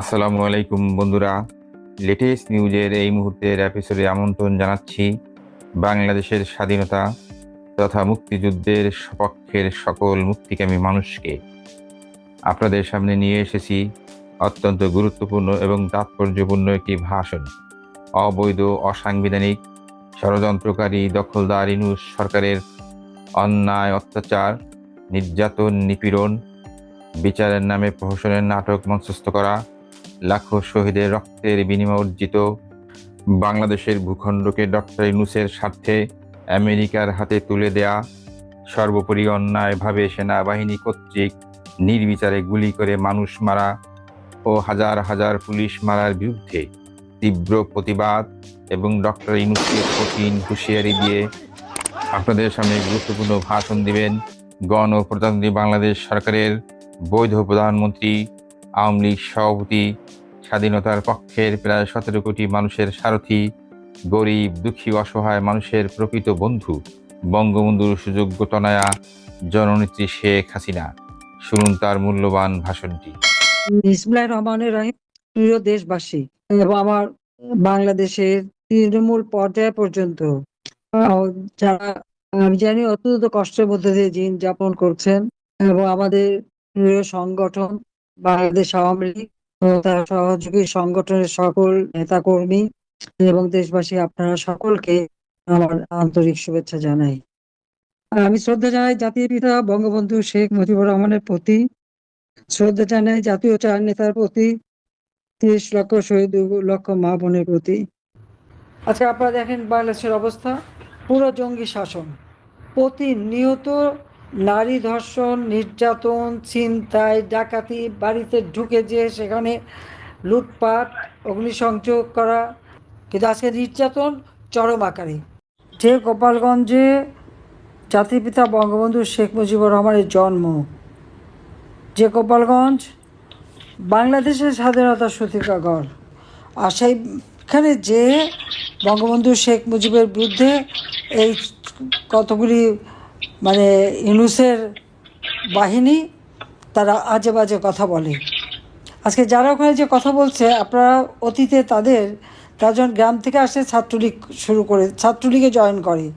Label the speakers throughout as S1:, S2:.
S1: আসসালামু আলাইকুম বন্ধুরা। লেটেস্ট নিউজের এই মুহূর্তের এপিসোডে আমন্ত্রণ জানাচ্ছি বাংলাদেশের স্বাধীনতা তথা মুক্তিযুদ্ধের সপক্ষের সকল মুক্তিকামী মানুষকে। আপনাদের সামনে নিয়ে এসেছি অত্যন্ত গুরুত্বপূর্ণ এবং তাৎপর্যপূর্ণ একটি ভাষণ। অবৈধ, অসাংবিধানিক, ষড়যন্ত্রকারী, দখলদার ইনুস সরকারের অন্যায় অত্যাচার, নির্যাতন, নিপীড়ন, বিচারের নামে প্রহসনের নাটক মঞ্চস্থ করা লাখো শহীদের রক্তের বিনিময় অর্জিত বাংলাদেশের ভূখণ্ডকে ডক্টর ইউনুসের স্বার্থে আমেরিকার হাতে তুলে দেয়া সর্বোপরি অন্যায়ভাবে সেনাবাহিনী কর্তৃক নির্বিচারে গুলি করে মানুষ মারা ও হাজার হাজার পুলিশ মারার বিরুদ্ধে তীব্র প্রতিবাদ এবং ডক্টর ইউনুসকে কঠিন হুঁশিয়ারি দিয়ে আপনাদের সামনে গুরুত্বপূর্ণ ভাষণ দিবেন গণপ্রজাতন্ত্রী বাংলাদেশ সরকারের বৈধ প্রধানমন্ত্রী, আওয়ামী লীগ সভাপতি স্বাধীনতার পক্ষের প্রায় সতেরো কোটি মানুষের সারথি, গরিব, দুঃখী, অসহায় মানুষের প্রকৃত বন্ধু, বঙ্গবন্ধুর সুযোগ্য তনয়া, জননেত্রী শেখ হাসিনা। শুনুন তার মূল্যবান ভাষণটি।
S2: ইসমাইল রহমানের রাহিম, প্রিয় দেশবাসী, এবং আমার বাংলাদেশের তৃণমূল পর্যায় পর্যন্ত যারা, আমি জানি অত্যন্ত কষ্টের মধ্যে দিয়ে দিন যাপন করছেন, এবং আমাদের প্রিয় সংগঠন বাংলাদেশ আওয়ামী লীগ তার সহযোগী সংগঠনের সকল নেতাকর্মী এবং দেশবাসী আপনারা সকলকে আমার আন্তরিক শুভেচ্ছা জানাই। আমি শ্রদ্ধা জানাই জাতির পিতা বঙ্গবন্ধু শেখ মুজিবুর রহমানের প্রতি। শ্রদ্ধা জানাই জাতীয় চার নেতার প্রতি, তিরিশ লক্ষ শহীদ লক্ষ মা বোনের প্রতি। আচ্ছা আপনারা দেখেন বাংলাদেশের অবস্থা। পুরো জঙ্গি শাসন। প্রতিনিয়ত নারী ধর্ষণ, নির্যাতন, ছিনতাই, ডাকাতি, বাড়িতে ঢুকে যে সেখানে লুটপাট, অগ্নিসংযোগ করা। কিন্তু আজকে নির্যাতন চরম আকারে। যে গোপালগঞ্জে জাতির পিতা বঙ্গবন্ধু শেখ মুজিবুর রহমানের জন্ম, যে গোপালগঞ্জ বাংলাদেশের স্বাধীনতার সূতিকাগর আর সেইখানে যে বঙ্গবন্ধু শেখ মুজিবের বিরুদ্ধে এই কতগুলি মানে ইনুসের বাহিনী তারা আজে বাজে কথা বলে। আজকে যারা ওখানে যে কথা বলছে, আপনারা অতীতে তাদের, তারা যখন গ্রাম থেকে আসে, ছাত্রলীগ শুরু করে, ছাত্রলীগে জয়েন করে।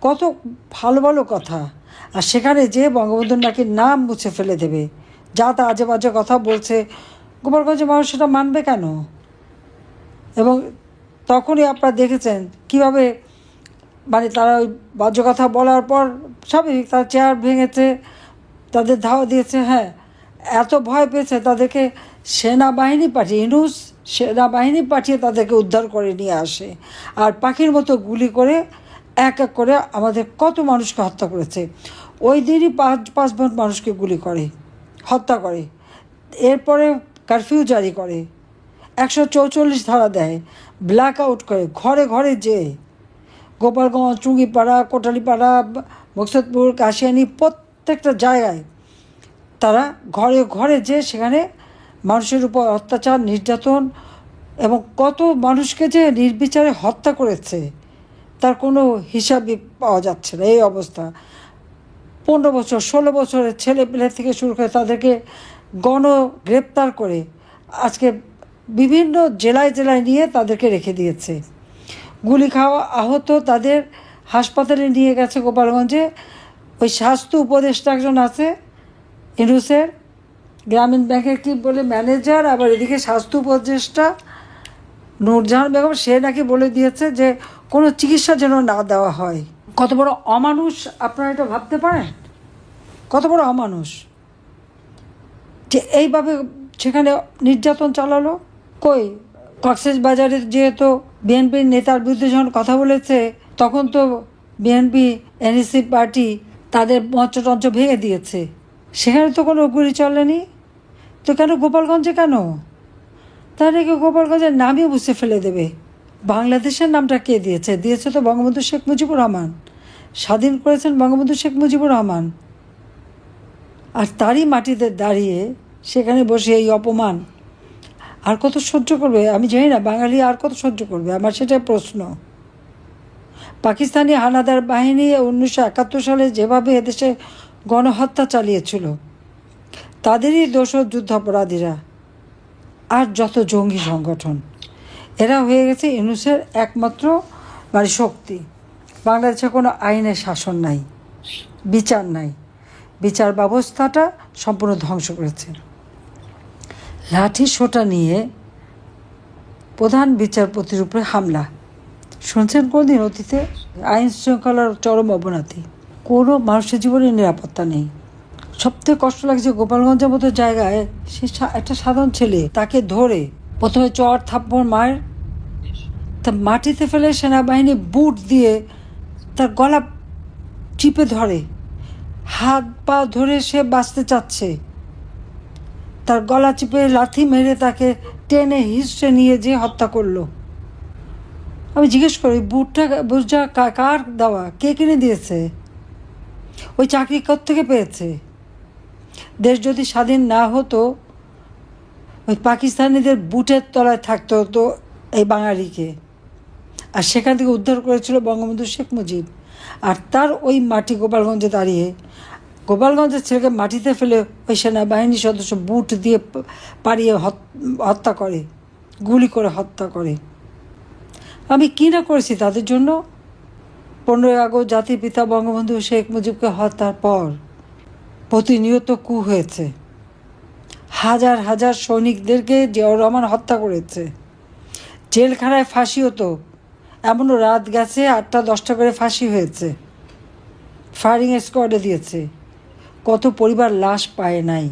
S2: কত ভালো ভালো কথা। আর সেখানে যে বঙ্গবন্ধুর নাকি নাম মুছে ফেলে দেবে। যা তা আজে বাজে কথা বলছে, গোপালগঞ্জের মানুষ সেটা মানবে কেন? এবং তখনই আপনারা দেখেছেন কীভাবে মানে তারা ওই বাজে কথা বলার পর স্বাভাবিক, তার চেয়ার ভেঙেছে, তাদের ধাওয়া দিয়েছে হ্যাঁ। এত ভয় পেয়েছে তাদেরকে সেনাবাহিনী পাঠিয়ে, ইনুস সেনাবাহিনী পাঠিয়ে তাদেরকে উদ্ধার করে নিয়ে আসে। আর পাখির মতো গুলি করে, এক এক করে আমাদের কত মানুষকে হত্যা করেছে। ওই দিনই পাঁচ পাঁচ বোন মানুষকে গুলি করে, হত্যা করে। এরপরে কারফিউ জারি করে। একশো চৌচল্লিশ ধারা দেয়, ব্ল্যাক আউট করে, ঘরে ঘরে যে গোপালগঞ্জ চুঙ্গিপাড়া কোটালিপাড়া মকসদপুর, কাশিয়ানি প্রত্যেকটা জায়গায় তারা ঘরে ঘরে যে সেখানে মানুষের উপর অত্যাচার, নির্যাতন এবং কত মানুষকে যে নির্বিচারে হত্যা করেছে, তার কোনো হিসাবই পাওয়া যাচ্ছে না। এই অবস্থা। পনেরো বছর, ষোলো বছরের ছেলে পেলে থেকে শুরু করে তাদেরকে গণ গ্রেপ্তার করে আজকে বিভিন্ন জেলায় জেলায় নিয়ে তাদেরকে রেখে দিয়েছে। গুলি খাওয়া আহত তাদের হাসপাতালে নিয়ে গেছে গোপালগঞ্জে। ওই স্বাস্থ্য উপদেষ্টা একজন আছে ইনুসের গ্রামীণ ব্যাংকের কি বলে ম্যানেজার, আবার এদিকে স্বাস্থ্য উপদেষ্টা নূরজাহান বেগম, সে নাকি বলে দিয়েছে যে কোনো চিকিৎসা যেন না দেওয়া হয়। কত বড় অমানুষ, আপনারা এটা ভাবতে পারেন? কত বড় অমানুষ? যে এইভাবে সেখানে নির্যাতন চালালো? কই? কক্সেস বাজারে যেহেতু বিএনপির নেতার বিরুদ্ধে যখন কথা বলেছে, তখন তো বিএনপি এনএসি পার্টি তাদের মঞ্চ টঞ্চ ভেঙে দিয়েছে। সেখানে তো কোনো গুলি চলেনি তো কেন গোপালগঞ্জে কেন? তাহলে কি গোপালগঞ্জের নামই বুঝে ফেলে দেবে? বাংলাদেশের নামটা কে দিয়েছে? দিয়েছে তো বঙ্গবন্ধু শেখ মুজিবুর রহমান। স্বাধীন করেছেন বঙ্গবন্ধু শেখ মুজিবুর রহমান। আর তারই মাটিতে দাঁড়িয়ে সেখানে বসে এই অপমান আর কত সহ্য করবে? আমি জানি না, বাঙালি আর কত সহ্য করবে? আমার সেটাই প্রশ্ন। পাকিস্তানি হানাদার বাহিনী উনিশশো একাত্তর সালে যেভাবে এদেশে গণহত্যা চালিয়েছিল, তাদেরই দোষর যুদ্ধাপরাধীরা আর যত জঙ্গি সংগঠন। এরা হয়ে গেছে ইউনুসের একমাত্র মানে শক্তি। বাংলাদেশে কোনো আইনের শাসন নাই, বিচার নাই। বিচার ব্যবস্থাটা সম্পূর্ণ ধ্বংস করেছে। লাঠি সোটা নিয়ে প্রধান বিচারপতির উপরে হামলা। শুনছেন কোনদিন অতীতে? আইন শৃঙ্খলার চরম অবনতি। কোনো মানুষের জীবনে নিরাপত্তা নেই। সবথেকে কষ্ট লাগছে গোপালগঞ্জের মতো জায়গায় সে, একটা সাধারণ ছেলে, তাকে ধরে প্রথমে চর থাপ্পড় মার, তা মাটিতে ফেলে সেনাবাহিনী বুট দিয়ে তার গলা চিপে ধরে। হাত পা ধরে সে বাঁচতে চাচ্ছে। তার গলা চিপে লাথি মেরে তাকে টেনে হিসড়ে নিয়ে যেয়ে হত্যা করল। আমি জিজ্ঞেস করি, বুটটা বুটটা কার দেওয়া? কে কিনে দিয়েছে? ওই চাকরি থেকে পেয়েছে? দেশ যদি স্বাধীন না হতো, ওই পাকিস্তানিদের বুটের তলায় থাকতে হতো এই বাঙালিকে। আর সেখান থেকে উদ্ধার করেছিল বঙ্গবন্ধু শেখ মুজিব। আর তার ওই মাটি গোপালগঞ্জে দাঁড়িয়ে গোপালগঞ্জের ছেলেকে মাটিতে ফেলে ওই সেনাবাহিনী সদস্য বুট দিয়ে পাড়িয়ে হত- হত্যা করে, গুলি করে হত্যা করে। আমি কী না করেছি তাদের জন্য? পনেরোই আগস্ট জাতির পিতা বঙ্গবন্ধু শেখ মুজিবকে হত্যার পর প্রতিনিয়ত কু হয়েছে। হাজার হাজার সৈনিকদেরকে জিয়াউর রহমান হত্যা করেছে। জেলখানায় ফাঁসি হতো। এমনও রাত গেছে আটটা দশটা করে ফাঁসি হয়েছে। ফায়ারিং স্কোয়াডে দিয়েছে। কত পরিবার লাশ পায় নাই।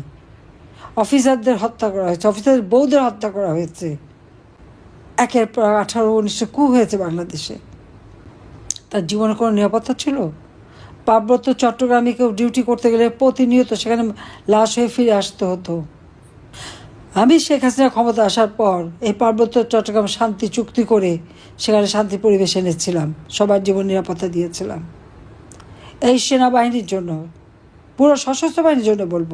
S2: অফিসারদের হত্যা করা হয়েছে অফিসারদের বউদের হত্যা করা হয়েছে। একের পর আঠারো উনিশশো কু হয়েছে বাংলাদেশে। তার জীবনে কোনো নিরাপত্তা ছিল? পার্বত্য চট্টগ্রামে কেউ ডিউটি করতে গেলে প্রতিনিয়ত সেখানে লাশ হয়ে ফিরে আসতে হতো। আমি শেখ হাসিনা ক্ষমতা আসার পর এই পার্বত্য চট্টগ্রাম শান্তি চুক্তি করে সেখানে শান্তি পরিবেশ এনেছিলাম, সবার জীবন নিরাপত্তা দিয়েছিলাম। এই সেনাবাহিনীর জন্য পুরো সশস্ত্র বাহিনীর জন্য বলব।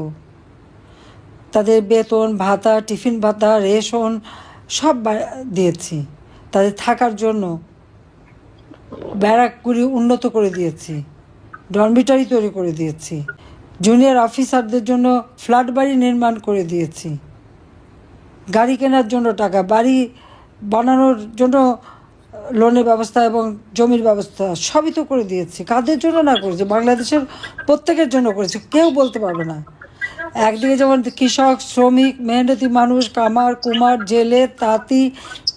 S2: তাদের বেতন, ভাতা, টিফিন ভাতা, রেশন সব দিয়েছি। তাদের থাকার জন্য ব্যারাকগুলি উন্নত করে দিয়েছি। ডরমিটারি তৈরি করে দিয়েছি। জুনিয়র অফিসারদের জন্য ফ্ল্যাট বাড়ি নির্মাণ করে দিয়েছি। গাড়ি কেনার জন্য টাকা, বাড়ি বানানোর জন্য লোনের ব্যবস্থা এবং জমির ব্যবস্থা সবই তো করে দিয়েছি। কাদের জন্য না করেছি? বাংলাদেশের প্রত্যেকের জন্য করেছি। কেউ বলতে পারবে না। একদিকে যেমন কৃষক, শ্রমিক, মেহনতি মানুষ, কামার, কুমার, জেলে, তাঁতি,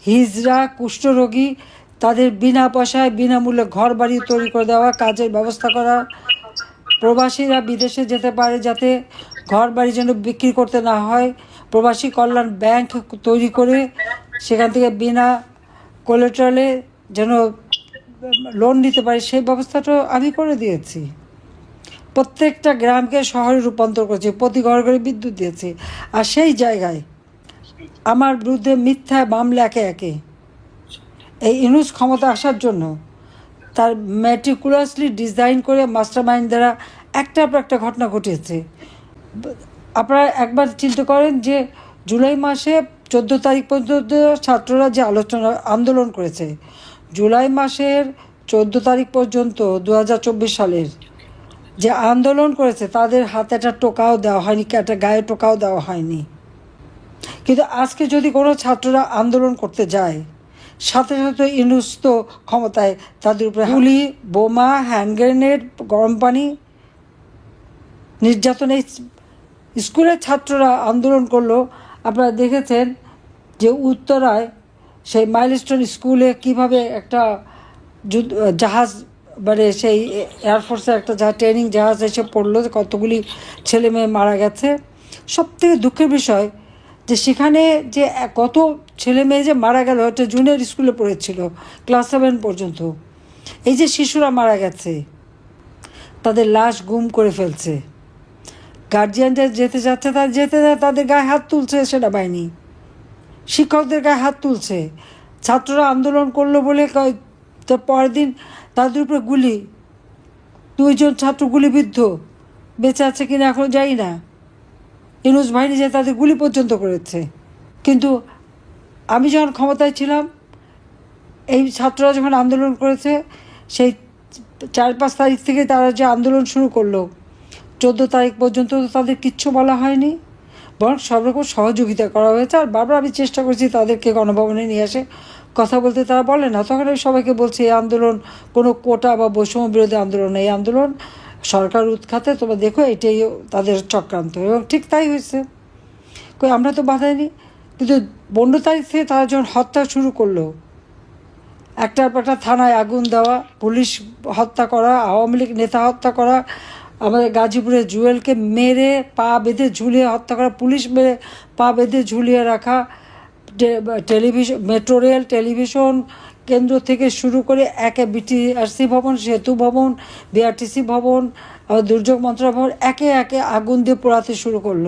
S2: হিজড়া, কুষ্ঠরোগী, তাদের বিনা পয়সায় বিনামূল্যে ঘর বাড়ি তৈরি করে দেওয়া, কাজের ব্যবস্থা করা, প্রবাসীরা বিদেশে যেতে পারে যাতে ঘর বাড়ি যেন বিক্রি করতে না হয়, প্রবাসী কল্যাণ ব্যাংক তৈরি করে সেখান থেকে বিনা কোলেট্রালে যেন লোন নিতে পারে, সেই ব্যবস্থাটাও আমি করে দিয়েছি। প্রত্যেকটা গ্রামকে শহরে রূপান্তর করেছি, প্রতি ঘর ঘরে বিদ্যুৎ দিয়েছি। আর সেই জায়গায় আমার বিরুদ্ধে মিথ্যা মামলা একে একে। এই ইনুস ক্ষমতা আসার জন্য তার ম্যাটিকুলাসলি ডিজাইন করে মাস্টার মাইন্ড দ্বারা একটার পর একটা ঘটনা ঘটিয়েছে। আপনারা একবার চিন্তা করেন যে জুলাই মাসে চোদ্দ তারিখ পর্যন্ত ছাত্ররা যে আলোচনা আন্দোলন করেছে। জুলাই মাসের চোদ্দ তারিখ পর্যন্ত দু হাজার চব্বিশ সালের যে আন্দোলন করেছে তাদের হাতে একটা টোকাও দেওয়া হয়নি একটা গায়ে টোকাও দেওয়া হয়নি। কিন্তু আজকে যদি কোনো ছাত্ররা আন্দোলন করতে যায় সাথে সাথে ইনুস তো ক্ষমতায় তাদের উপরে গুলি বোমা হ্যান্ড গ্রেনেড গরম পানি নির্যাতন স্কুলের ছাত্ররা আন্দোলন করল। আপনারা দেখেছেন যে উত্তরায় সেই মাইলস্টোন স্কুলে কীভাবে একটা জাহাজ মানে সেই এয়ারফোর্সের একটা জাহাজ ট্রেনিং জাহাজ এসে পড়ল কতগুলি ছেলে মেয়ে মারা গেছে। সব থেকে দুঃখের বিষয় যে সেখানে যে কত ছেলে মেয়ে যে মারা গেল একটা জুনিয়র স্কুলে পড়েছিল ক্লাস সেভেন পর্যন্ত। এই যে শিশুরা মারা গেছে, তাদের লাশ গুম করে ফেলছে। গার্জিয়ানদের যেতে যাচ্ছে, তারা যেতে তাদের গায়ে হাত তুলছে, সেটা সেনাবাহিনী শিক্ষকদের গায়ে হাত তুলছে। ছাত্ররা আন্দোলন করল বলে পরের দিন তাদের উপরে গুলি। দুইজন ছাত্র গুলিবিদ্ধ। বেঁচে আছে কিনা এখন যাই না। ইনুস বাহিনী যে তাদের গুলি পর্যন্ত করেছে। কিন্তু আমি যখন ক্ষমতায় ছিলাম, এই ছাত্ররা যখন আন্দোলন করেছে, সেই চার পাঁচ তারিখ থেকে তারা যে আন্দোলন শুরু করল, চোদ্দ তারিখ পর্যন্ত তাদের কিচ্ছু বলা হয়নি। বরং সব রকম সহযোগিতা করা হয়েছে। আর বারবার আমি চেষ্টা করছি তাদেরকে গণভবনে নিয়ে আসে কথা বলতে। তারা বলে না, তখন আমি সবাইকে বলছি, এই আন্দোলন, কোনো কোটা বা বৈষম্য বিরোধী আন্দোলন। এই আন্দোলন সরকার উৎখাতে, তোমরা দেখো, এটাই তাদের চক্রান্ত। এবং ঠিক তাই হয়েছে। কই, আমরা তো বাধাইনি কিন্তু পনেরো তারিখ থেকে তারা যখন হত্যা শুরু করল, একটার পর একটা থানায় আগুন দেওয়া, পুলিশ হত্যা করা, আওয়ামী লীগ নেতা হত্যা করা আমাদের গাজীপুরে জুয়েলকে মেরে, পা বেঁধে ঝুলিয়ে হত্যা করা, পুলিশ মেরে পা বেঁধে ঝুলিয়ে রাখা টেলিভিশন, মেট্রো রেল, টেলিভিশন কেন্দ্র থেকে শুরু করে একে বিটিআরসি ভবন, সেতু ভবন, বিআরটিসি ভবন দুর্যোগ মন্ত্রণালয় ভবন, একে একে আগুন দিয়ে পোড়াতে শুরু করল।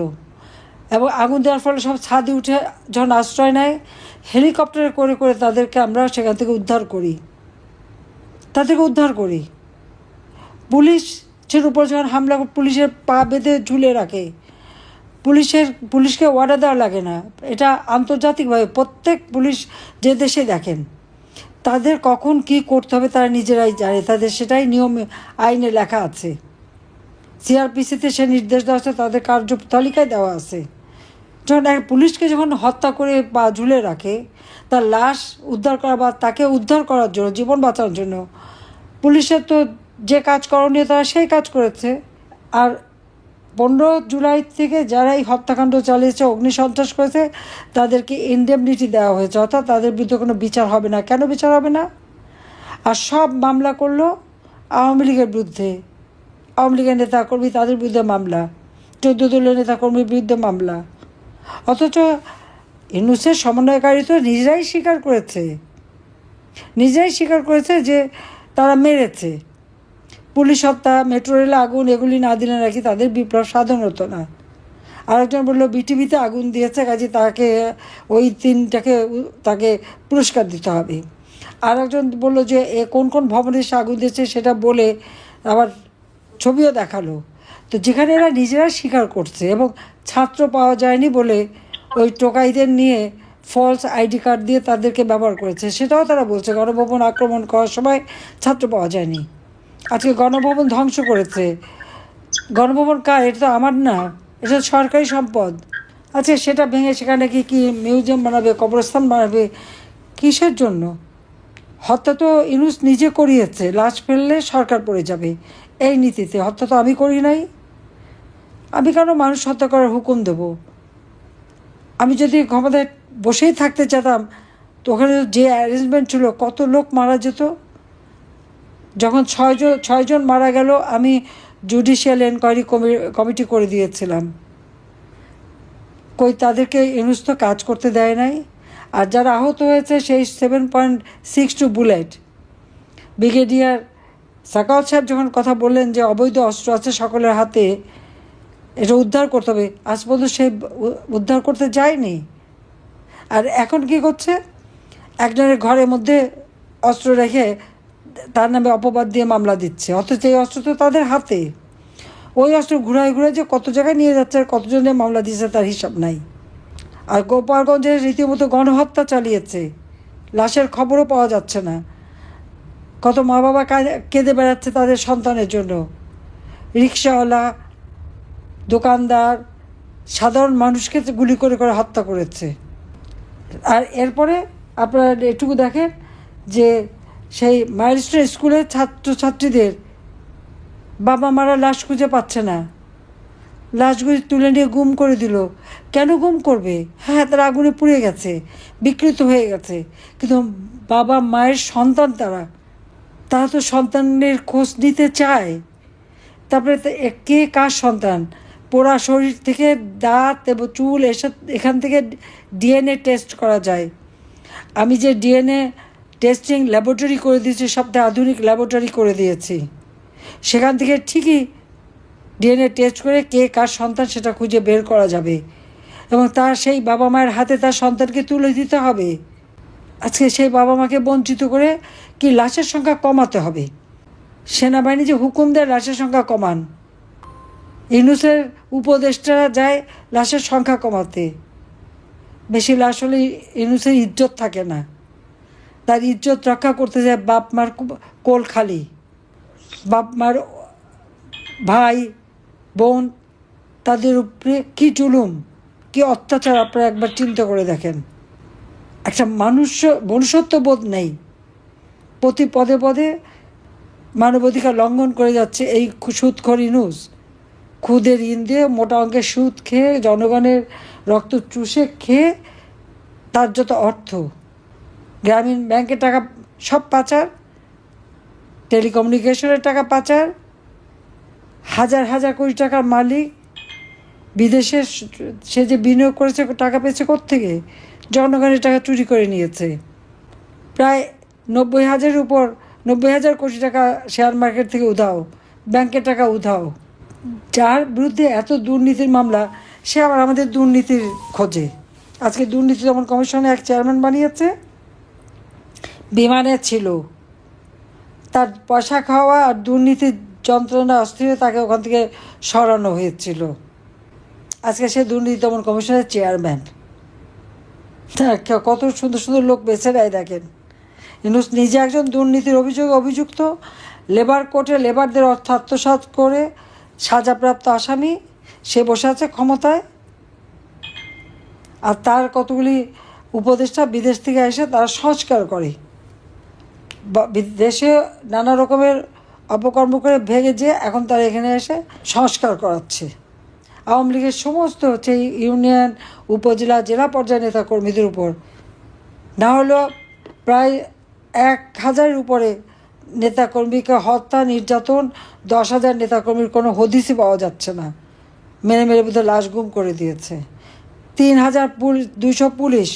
S2: এবং আগুন দেওয়ার ফলে সব ছাদে উঠে যখন আশ্রয় নেয়, হেলিকপ্টারে করে করে তাদেরকে আমরা সেখান থেকে উদ্ধার করি। তাদেরকে উদ্ধার করি। পুলিশের উপর যখন হামলা পুলিশের পা বেঁধে ঝুলে রাখে, পুলিশের, পুলিশকে অর্ডার দেওয়া লাগে না। এটা আন্তর্জাতিকভাবে প্রত্যেক পুলিশ যে দেশে দেখেন, তাদের কখন কি করতে হবে তারা নিজেরাই জানে, তাদের সেটাই নিয়ম, আইনে লেখা আছে। সিআরপিসিতে সে নির্দেশ দেওয়া আছে, তাদের কার্য তালিকায় দেওয়া আছে। যখন এক পুলিশকে যখন হত্যা করে বা ঝুলে রাখে, তার লাশ উদ্ধার করা বা তাকে উদ্ধার করার জন্য, জীবন বাঁচানোর জন্য, পুলিশের তো যে কাজ করণীয় তারা সেই কাজ করেছে। আর পনেরো জুলাই থেকে যারা এই হত্যাকাণ্ড চালিয়েছে, অগ্নিসন্ত্রাস করেছে, তাদেরকে ইনডেমনিটি দেওয়া হয়েছে। অর্থাৎ তাদের বিরুদ্ধে কোনো বিচার হবে না। কেন বিচার হবে না? আর সব মামলা করল আওয়ামী লীগের বিরুদ্ধে। আওয়ামী লীগের নেতাকর্মী তাদের বিরুদ্ধে মামলা। চোদ্দ দলীয় নেতাকর্মীর বিরুদ্ধে মামলা। অথচ ইনুসের সমন্বয়কারী তো নিজেরাই স্বীকার করেছে। নিজেরাই স্বীকার করেছে যে তারা মেরেছে। পুলিশ হত্যা মেট্রো রেলে আগুন এগুলি না দিলে নাকি তাদের বিপ্লব সাধন হতো না। আরেকজন বলল, বিটিভিতে আগুন দিয়েছে, কাজে তাকে ওই তিনটাকে তাকে পুরস্কার দিতে হবে। আরেকজন বলল যে, এ কোন কোন ভবনে সে আগুন দিয়েছে সেটা বলে আবার ছবিও দেখাল। তো যেখানে এরা নিজেরা স্বীকার করছে এবং ছাত্র পাওয়া যায়নি বলে ওই টোকাইদের নিয়ে ফলস আইডি কার্ড দিয়ে তাদেরকে ব্যবহার করেছে, সেটাও তারা বলছে। গণভবন আক্রমণ করার সময় ছাত্র পাওয়া যায়নি। আজকে গণভবন ধ্বংস করেছে। গণভবন কার? এটা তো আমার না। এটা সরকারি সম্পদ। আচ্ছা সেটা ভেঙে সেখানে কি কি মিউজিয়াম বানাবে, কবরস্থান বানাবে? কিসের জন্য? হত্যা তো ইনুস নিজে করিয়েছে। লাশ ফেললে সরকার পড়ে যাবে। এই নীতিতে হত্যা তো আমি করি নাই। আমি কেন মানুষ হত্যা করার হুকুম দেব? আমি যদি ক্ষমতায় বসেই থাকতে চাইতাম তো ওখানে যে অ্যারেঞ্জমেন্ট ছিল, কত লোক মারা যেত? যখন ছয়জন ছয়জন মারা গেল, আমি জুডিশিয়াল এনকোয়ারি কমিটি করে দিয়েছিলাম। কই তাদেরকে ইনুস কাজ করতে দেয় নাই। আর যারা আহত হয়েছে, সেই seven point six two bullet brigadier Sakhawat সাহেব যখন কথা বললেন যে অবৈধ অস্ত্র আছে সকলের হাতে, এটা উদ্ধার করতে হবে। আজ পর্যন্ত সে উদ্ধার করতে যায়নি। আর এখন কি করছে? একজনের ঘরের মধ্যে অস্ত্র রেখে তার নামে অপবাদ দিয়ে মামলা দিচ্ছে। অথচ এই অস্ত্র তো তাদের হাতে। ওই অস্ত্র ঘুরায় ঘুরে যে কত জায়গায় নিয়ে যাচ্ছে আর কতজনের মামলা দিয়েছে তার হিসাব নাই। আর গোপালগঞ্জে রীতিমতো গণহত্যা চালিয়েছে। লাশের খবরও পাওয়া যাচ্ছে না। কত মা বাবা কেঁদে বেড়াচ্ছে তাদের সন্তানের জন্য। রিক্সাওয়ালা, দোকানদার, সাধারণ মানুষকে গুলি করে করে হত্যা করেছে। আর এরপরে আপনারা এটুকু দেখেন যে সেই মাইলস্টোন স্কুলের ছাত্রছাত্রীদের বাবা মারা লাশ খুঁজে পাচ্ছে না। লাশগুলি তুলে নিয়ে গুম করে দিল। কেন গুম করবে? হ্যাঁ তারা আগুনে পুড়ে গেছে, বিকৃত হয়ে গেছে। কিন্তু বাবা মায়ের সন্তান তারা তারা তো সন্তানের খোঁজ নিতে চায়। তারপরে কে কার সন্তান? পোড়া শরীর থেকে দাঁত এবং চুল এসব এখান থেকে ডিএনএ টেস্ট করা যায়। আমি যে ডিএনএ টেস্টিং ল্যাবরেটরি করে দিয়েছি সবথেকে আধুনিক ল্যাবরেটরি করে দিয়েছি। সেখান থেকে ঠিকই ডিএনএ টেস্ট করে কে কার সন্তান সেটা খুঁজে বের করা যাবে। এবং তার সেই বাবা মায়ের হাতে তার সন্তানকে তুলে দিতে হবে। আজকে সেই বাবা মাকে বঞ্চিত করে কি লাশের সংখ্যা কমাতে হবে। সেনাবাহিনী যে হুকুম দেয় লাশের সংখ্যা কমান। ইনুসের উপদেষ্টারা যায় লাশের সংখ্যা কমাতে। বেশি লাশ হলে ইনুসের ইজ্জত থাকে না। তার ইজ্জত রক্ষা করতে যায় বাপ মার কোল খালি। বাপ মার ভাই, বোন তাদের উপরে কি জুলুম, কি অত্যাচার আপনারা একবার চিন্তা করে দেখেন। একটা মানুষ মনুষ্যত্ব বোধ নেই। প্রতি পদে পদে মানবাধিকার লঙ্ঘন করে যাচ্ছে এই সুদখর ইনুস খুদের ঋণ দিয়ে মোটা অঙ্কের সুদ খেয়ে জনগণের রক্ত চুষে খেয়ে তার যত অর্থ। গ্রামীণ ব্যাংকের টাকা, সব পাচার, টেলিকমিউনিকেশনের টাকা পাচার, হাজার হাজার কোটি টাকার মালিক, বিদেশে সে যে বিনিয়োগ করেছে, টাকা পেয়েছে থেকে জনগণের টাকা চুরি করে নিয়েছে। প্রায় নব্বই হাজারের উপর, নব্বই হাজার কোটি টাকা শেয়ার মার্কেট থেকে উধাও, ব্যাংকের টাকা উধাও। যার বিরুদ্ধে এত দুর্নীতির মামলা, সে আবার আমাদের দুর্নীতির খোঁজে। আজকে দুর্নীতি দমন কমিশনে এক চেয়ারম্যান বানিয়েছে। বিমানে ছিল। তার পয়সা খাওয়া আর দুর্নীতির যন্ত্রণা অস্থিরে তাকে ওখান থেকে সরানো হয়েছিল। আজকে সে দুর্নীতি দমন কমিশনের চেয়ারম্যান। কত সুন্দর সুন্দর লোক বেছে দেয় দেখেন। নিজে একজন দুর্নীতির অভিযোগ অভিযুক্ত। লেবার কোর্টে লেবারদের অর্থ আত্মসাৎ করে সাজাপ্রাপ্ত আসামি। সে বসে আছে ক্ষমতায়। আর তার কতগুলি উপদেষ্টা বিদেশ থেকে এসে তারা সংস্কার করে। দেশে নানা রকমের অপকর্ম করে ভেঙে যে এখন তারা এখানে এসে সংস্কার করাচ্ছে। আওয়ামী লীগের সমস্ত হচ্ছে ইউনিয়ন, উপজেলা, জেলা পর্যায়ের নেতাকর্মীদের উপর। না হলেও প্রায় এক হাজারের উপরে নেতাকর্মীকে হত্যা, নির্যাতন, দশ হাজার নেতাকর্মীর কোনো হদিসই পাওয়া যাচ্ছে না। মেরে মেরে বোধহয় লাশ গুম করে দিয়েছে। তিন হাজার পুলিশ দুইশো পুলিশ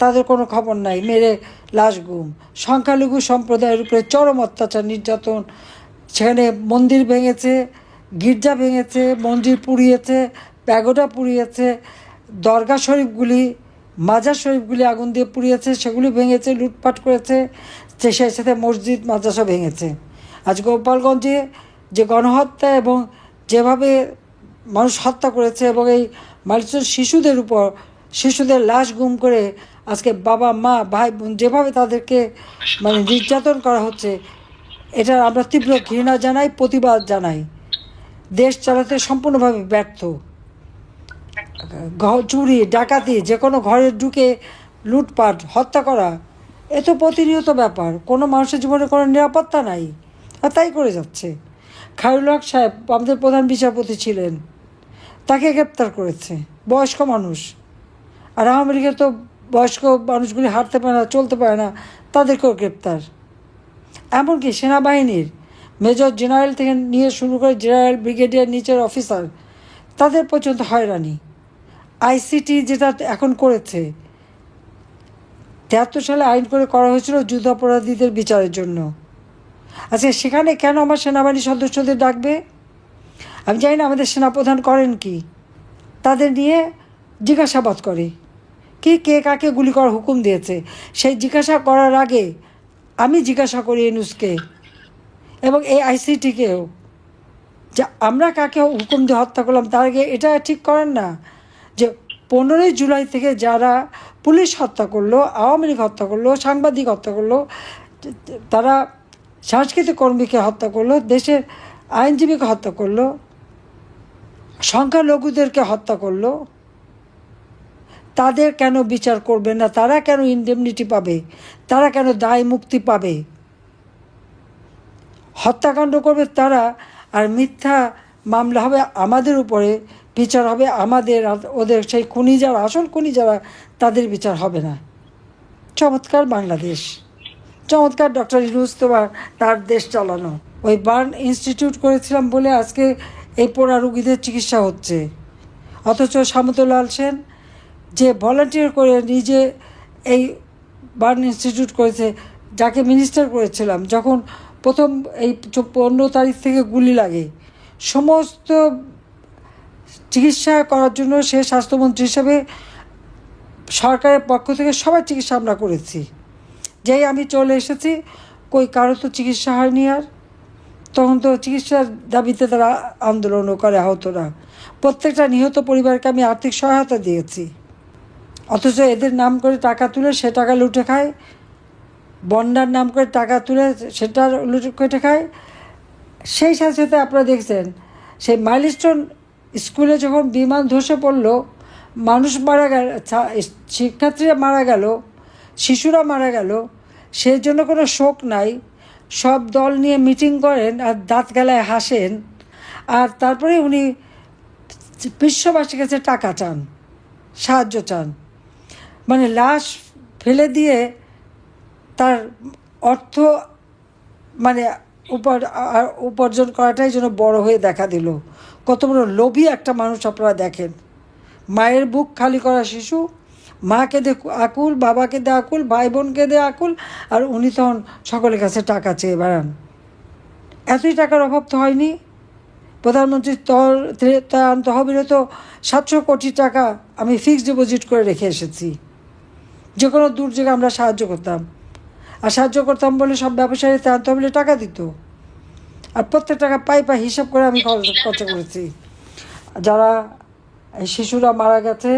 S2: তাদের কোনো খবর নাই। মেরে লাশ গুম। সংখ্যালঘু সম্প্রদায়ের উপরে চরম অত্যাচার, নির্যাতন। সেখানে মন্দির ভেঙেছে, গির্জা ভেঙেছে, মন্দির পুড়িয়েছে, প্যাগোডা পুড়িয়েছে, দরগা শরীফগুলি মাজার শরীফগুলি আগুন দিয়ে পুড়িয়েছে, সেগুলি ভেঙেছে, লুটপাট করেছে সেই সাথে মসজিদ, মাদ্রাসা ভেঙেছে। আজ গোপালগঞ্জে যে গণহত্যা এবং যেভাবে মানুষ হত্যা করেছে এবং এই মানুষের শিশুদের উপর, শিশুদের লাশ গুম করে আজকে বাবা, মা, ভাই, বোন যেভাবে তাদেরকে মানে নির্যাতন করা হচ্ছে, এটা আমরা তীব্র ঘৃণা জানাই, প্রতিবাদ জানাই। দেশ চালাতে সম্পূর্ণভাবে ব্যর্থ। চুরি, ডাকাতি যে কোনো ঘরে ঢুকে লুটপাট, হত্যা করা, এ তো প্রতিনিয়ত ব্যাপার। কোনো মানুষের জীবনে কোনো নিরাপত্তা নাই, আর তাই করে যাচ্ছে। খায়রুল হক সাহেব আমাদের প্রধান বিচারপতি ছিলেন, তাকে গ্রেপ্তার করেছে, বয়স্ক মানুষ। আর আওয়ামী লীগের তো বয়স্ক মানুষগুলি হাঁটতে পারে না, চলতে পারে না, তাদেরকেও গ্রেপ্তার। এমনকি সেনাবাহিনীর মেজর জেনারেল থেকে নিয়ে শুরু করে জেনারেল ব্রিগেডিয়ার নিচের অফিসার, তাদের পর্যন্ত হয়রানি। আইসিটি যেটা এখন করেছে তেহাত্তর সালে আইন করে করা হয়েছিল যুদ্ধ অপরাধীদের বিচারের জন্য। আচ্ছা সেখানে কেন আমার সেনাবাহিনীর সদস্যদের ডাকবে? আমি জানি না আমাদের সেনাপ্রধান করেন কি। তাদের নিয়ে জিজ্ঞাসাবাদ করে। কি কে কাকে গুলি করার হুকুম দিয়েছে? সেই জিজ্ঞাসা করার আগে আমি জিজ্ঞাসা করি এনুসকে এবং এই আইসিটিকেও যে আমরা কাকে হুকুম দিয়ে হত্যা করলাম, তার আগে এটা ঠিক করেন না যে পনেরোই জুলাই থেকে যারা পুলিশ হত্যা করল, আওয়ামী লীগ হত্যা করল, সাংবাদিক হত্যা করল, তারা সাংস্কৃতিক কর্মীকে হত্যা করল, দেশের আইনজীবীকে হত্যা করল, সংখ্যালঘুদেরকে হত্যা করল তাদের কেন বিচার করবে না? তারা কেন ইনডেমনিটি পাবে? তারা কেন দায় মুক্তি পাবে? হত্যাকাণ্ড করবে তারা আর মিথ্যা মামলা হবে আমাদের উপরে, বিচার হবে আমাদের, ওদের সেই খুনি যারা আসল খুনি যারা তাদের বিচার হবে না। চমৎকার বাংলাদেশ। চমৎকার ডক্টর ইনুস তোমার, তার দেশ চালানো। ওই বার্ন ইনস্টিটিউট করেছিলাম বলে আজকে এই পোড়া রুগীদের চিকিৎসা হচ্ছে। অথচ সামতলাল সেন যে ভলান্টিয়ার করে নিজে এই বার্ন ইনস্টিটিউট করেছে, যাকে মিনিস্টার করেছিলাম, যখন প্রথম এই পনেরো তারিখ থেকে গুলি লাগে। সমস্ত চিকিৎসা করার জন্য সে স্বাস্থ্যমন্ত্রী হিসেবে সরকারের পক্ষ থেকে সবার চিকিৎসা আমরা করেছি। যেই আমি চলে এসেছি, কই কারও তো চিকিৎসা হয়নি আর। তখন তো চিকিৎসার দাবিতে তারা আন্দোলনও করে আহতরা। প্রত্যেকটা নিহত পরিবারকে আমি আর্থিক সহায়তা দিয়েছি। অথচ এদের নাম করে টাকা তুলে সে টাকা লুটে খায়। বন্যার নাম করে টাকা তুলে সেটা লুটে কেটে খায়। সেই সাথে সাথে আপনারা দেখছেন, সেই মাইলস্টোন স্কুলে যখন বিমান ধসে পড়ল, মানুষ মারা গেল শিক্ষার্থীরা মারা গেল, শিশুরা মারা গেল, সেই জন্য কোনো শোক নাই। সব দল নিয়ে মিটিং করেন আর দাঁত গেলায় হাসেন। আর তারপরে উনি বিশ্ববাসীর কাছে টাকা চান, সাহায্য চান। মানে লাশ ফেলে দিয়ে তার অর্থ মানে উপার্জন করাটাই যেন বড় হয়ে দেখা দিল। কত বড় লোভী একটা মানুষ আপনারা দেখেন। মায়ের বুক খালি করা শিশু, মাকে দে আকুল, বাবাকে দে আকুল ভাই বোনকে দে আকুল, আর উনি তখন সকলের কাছে টাকা চেয়ে বেড়ান। এতই টাকার অভাব তো হয়নি। প্রধানমন্ত্রীর তর তহবিলে তো সাতশো কোটি টাকা আমি ফিক্সড ডিপোজিট করে রেখে এসেছি। যে কোনো দুর্যোগে আমরা সাহায্য করতাম। আর সাহায্য করতাম বলে সব ব্যবসায়ী ত্রাণ তহবিলে টাকা দিত। আর প্রত্যেক টাকা পাই পাই হিসাব করে আমি খরচ করেছি। যারা শিশুরা মারা গেছে,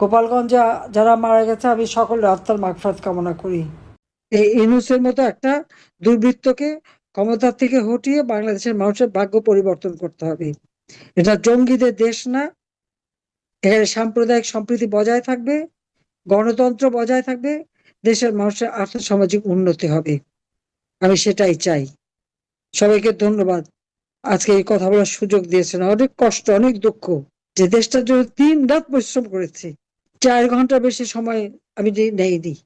S2: গোপালগঞ্জে যারা মারা গেছে, আমি সকলের আত্মার মাগফাত কামনা করি। এই ইনুসের মতো একটা দুর্বৃত্তকে ক্ষমতার থেকে হটিয়ে বাংলাদেশের মানুষের ভাগ্য পরিবর্তন করতে হবে। এটা জঙ্গিদের দেশ না, এখানে সাম্প্রদায়িক সম্প্রীতি বজায় থাকবে। গণতন্ত্র বজায় থাকবে, দেশের মানুষের আর্থসামাজিক উন্নতি হবে। আমি সেটাই চাই। সবাইকে ধন্যবাদ। আজকে এই কথা বলার সুযোগ দিয়েছেন। অনেক কষ্ট, অনেক দুঃখ যে দেশটার জন্য তিন রাত পরিশ্রম করেছি। চার ঘণ্টা বেশি সময় আমি নেই দিই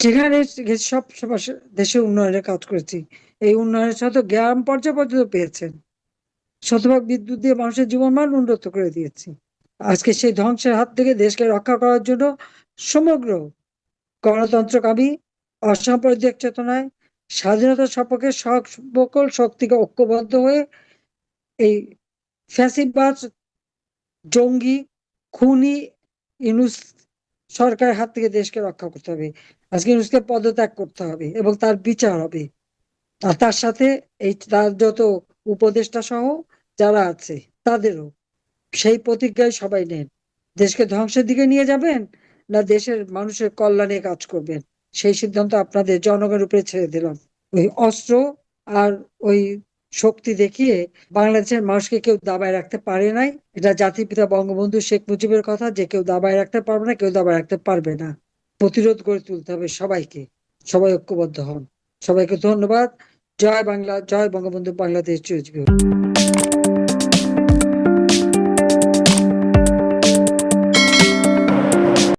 S2: যেখানে সব দেশে উন্নয়নের কাজ করেছি, এই উন্নয়নের সাথে গ্রাম পর্যায়ে পর্যন্ত পেয়েছেন। শতভাগ বিদ্যুৎ দিয়ে মানুষের জীবন জীবনমান উন্নত করে দিয়েছি। আজকে সেই ধ্বংসের হাত থেকে দেশকে রক্ষা করার জন্য সমগ্র গণতন্ত্রকামী অসাম্প্রদায়িক চেতনায় স্বাধীনতা সপক্ষে সকল শক্তিকে ঐক্যবদ্ধ হয়ে এই ফ্যাসিবাদ, জঙ্গি, খুনি, ইনুস সরকারের হাত থেকে দেশকে রক্ষা করতে হবে। আজকে ইনুসকে পদত্যাগ করতে হবে এবং তার বিচার হবে। আর তার সাথে এই তার যত উপদেষ্টা সহ যারা আছে, তাদেরও সেই প্রতিজ্ঞায় সবাই নেন। দেশকে ধ্বংসের দিকে নিয়ে যাবেন না দেশের মানুষের কল্যাণে কাজ করবেন? সেই সিদ্ধান্ত আপনাদের জনগণের উপরে ছেড়ে দিলাম। ওই অস্ত্র আর ওই শক্তি দেখিয়ে বাংলাদেশের মানুষকে কেউ দাবায় রাখতে পারে নাই। এটা জাতির পিতা বঙ্গবন্ধু শেখ মুজিবের কথা, যে কেউ দাবায় রাখতে পারবে না, কেউ দাবায় রাখতে পারবে না। প্রতিরোধ গড়ে তুলতে হবে সবাইকে। সবাই ঐক্যবদ্ধ হন। সবাইকে ধন্যবাদ। জয় বাংলা, জয় বঙ্গবন্ধু বাংলাদেশ চিরজীবী।